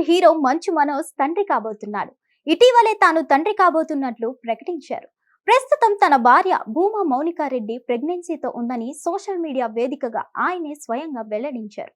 Bollywood hero Manchu Manoj తండ్రి కాబోతున్నాడు. ఇటీవలే తాను తండ్రి కాబోతున్నట్లు ప్రకటించారు. ప్రస్తుతం తన భార్య భూమా మౌనికారెడ్డి ప్రెగ్నెన్సీతో ఉందని సోషల్ మీడియా వేదికగా ఆయనే స్వయంగా వెల్లడించారు.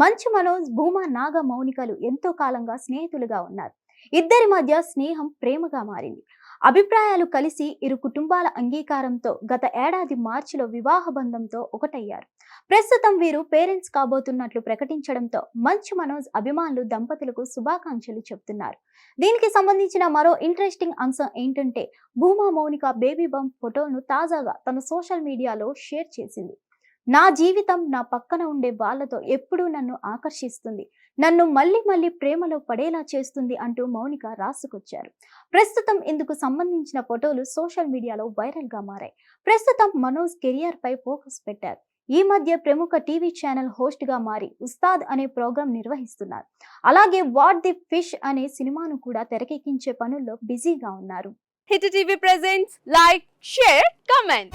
మంచు మనోజ్ భూమా నాగ మౌనికలు ఎంతో కాలంగా స్నేహితులుగా ఉన్నారు. ఇద్దరి మధ్య స్నేహం ప్రేమగా మారింది. అభిప్రాయాలు కలిసి ఇరు కుటుంబాల అంగీకారంతో గత ఏడాది మార్చిలో వివాహ బంధంతో ఒకటయ్యారు. ప్రస్తుతం వీరు పేరెంట్స్ కాబోతున్నట్లు ప్రకటించడంతో మంచు మనోజ్ అభిమానులు దంపతులకు శుభాకాంక్షలు చెప్తున్నారు. దీనికి సంబంధించిన మరో ఇంట్రెస్టింగ్ అంశం ఏంటంటే భూమా మౌనిక బేబీ బంప్ ఫోటోను తాజాగా తన సోషల్ మీడియాలో షేర్ చేసింది. నా జీవితం నా పక్కన ఉండే వాళ్ళతో ఎప్పుడూ నన్ను ఆకర్షిస్తుంది. నన్ను మళ్ళీ మళ్ళీ ప్రేమలో పడేలా చేస్తుంది అంటూ మౌనిక రాసుకొచ్చారు. ప్రస్తుతం ఇందుకు సంబంధించిన ఫోటోలు సోషల్ మీడియాలో వైరల్గా మారాయి. ప్రస్తుతం మనోజ్ కెరియర్ పై ఫోకస్ పెట్టారు. ఈ మధ్య ప్రముఖ టీవీ ఛానల్ హోస్ట్గా మారి ఉస్తాద్ అనే ప్రోగ్రాం నిర్వహిస్తున్నారు. అలాగే వాట్ ది ఫిష్ అనే సినిమాను కూడా తెరకెక్కించే పనుల్లో బిజీగా ఉన్నారు. Hit TV presents like share comment.